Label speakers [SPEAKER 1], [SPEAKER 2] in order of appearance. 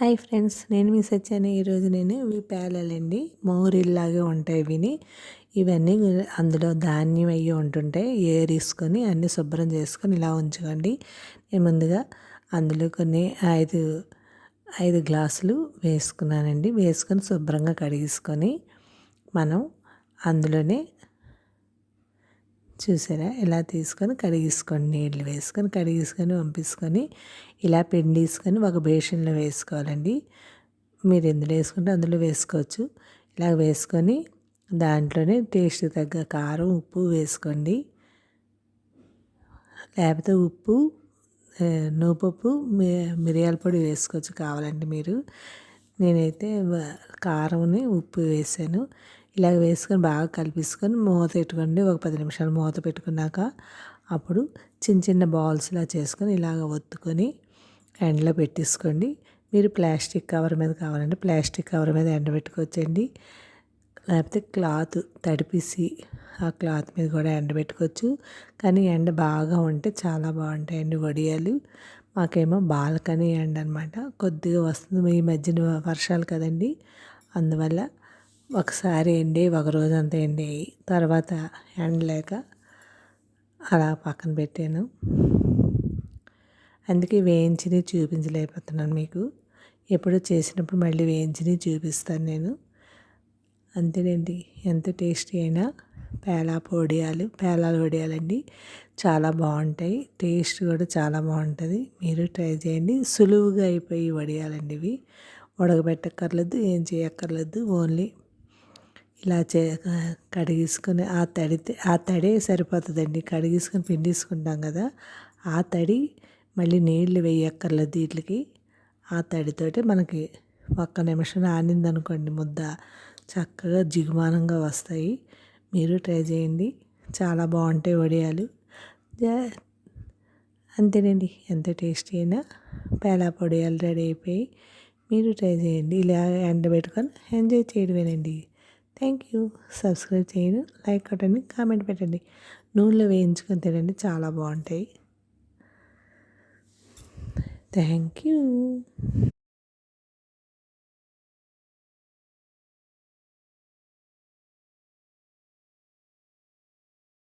[SPEAKER 1] Hi friends నేను మీ సత్యాన్ని. ఈరోజు నేను ఇవి పేలాలండి మోరిల్లాగే ఉంటాయి విని ఇవన్నీ అందులో ధాన్యం అయ్యి ఉంటుంటాయి ఏrisకొని అన్నీ శుభ్రం చేసుకొని ఇలా ఉంచుకోండి. నేను ముందుగా అందులో కొన్ని ఐదు ఐదు గ్లాసులు వేసుకున్నానండి. వేసుకొని శుభ్రంగా కడిగేసుకొని మనం అందులోనే చూసారా? ఇలా తీసుకొని కడిగేసుకోండి. నీళ్ళు వేసుకొని కడిగేసుకొని పంపించుకొని ఇలా పిండేసుకొని ఒక బేషన్లో వేసుకోవాలండి. మీరు ఎందులో వేసుకుంటే అందులో వేసుకోవచ్చు. ఇలా వేసుకొని దాంట్లోనే టేస్ట్ తగ్గ కారం ఉప్పు వేసుకోండి. లేకపోతే ఉప్పు నూపప్పు మిరియాల పొడి వేసుకోవచ్చు కావాలండి మీరు. నేనైతే కారంని ఉప్పు వేసాను. ఇలాగ వేసుకొని బాగా కలిపేసుకొని మూత పెట్టుకోండి. ఒక పది నిమిషాలు మూత పెట్టుకున్నాక అప్పుడు చిన్న చిన్న బాల్స్లా చేసుకొని ఇలాగ ఒత్తుకొని ఎండలో పెట్టేసుకోండి. మీరు ప్లాస్టిక్ కవర్ మీద కావాలంటే ప్లాస్టిక్ కవర్ మీద ఎండబెట్టుకోవచ్చండి లేకపోతే క్లాత్ తడిపిసి ఆ క్లాత్ మీద కూడా ఎండబెట్టుకోవచ్చు కానీ ఎండ బాగా ఉంటే చాలా బాగుంటాయండి వడియాలు. మాకేమో బాల్కనీ ఎండ అనమాట కొద్దిగా వస్తుంది ఈ మధ్యన వర్షాలు కదండి. అందువల్ల ఒకసారి ఎండి ఒక రోజు అంతా ఎండి తర్వాత ఎండ లేక అలా పక్కన పెట్టాను. అందుకే వేయించిని చూపించలేకపోతున్నాను మీకు. ఎప్పుడో చేసినప్పుడు మళ్ళీ వేయించిని చూపిస్తాను నేను. అంతేనండి. ఎంత టేస్టీ అయినా పేలా వడియాలు పేలాలు వడియాలండి. చాలా బాగుంటాయి. టేస్ట్ కూడా చాలా బాగుంటుంది. మీరు ట్రై చేయండి. సులువుగా అయిపోయి వడియాలండి ఇవి. ఉడకబెట్టక్కర్లేదు ఏం చేయక్కర్లేదు. ఓన్లీ ఇలా చే కడిగేసుకొని ఆ తడితే ఆ తడే సరిపోతుందండి. కడిగేసుకొని పిండేసుకుంటాం కదా. ఆ తడి మళ్ళీ నీళ్ళు వేయక్కర్లేదు వీటికి. ఆ తడితోటి మనకి ఒక్క నిమిషం ఆనిందనుకోండి ముద్ద. చక్కగా జిగుమానంగా వస్తాయి. మీరు ట్రై చేయండి. చాలా బాగుంటాయి వడియాలు. అంతేనండి. ఎంత టేస్టీ అయినా పేలా పొడియాలు రెడీ అయిపోయి మీరు ట్రై చేయండి. ఇలా ఎండబెట్టుకొని ఎంజాయ్ చేయడమేనండి. Thank you. సబ్స్క్రైబ్ చేయండి లైక్ కొట్టండి కామెంట్ పెట్టండి. నూనెలో వేయించుకొని తినండి. చాలా బాగుంటాయి. Thank you.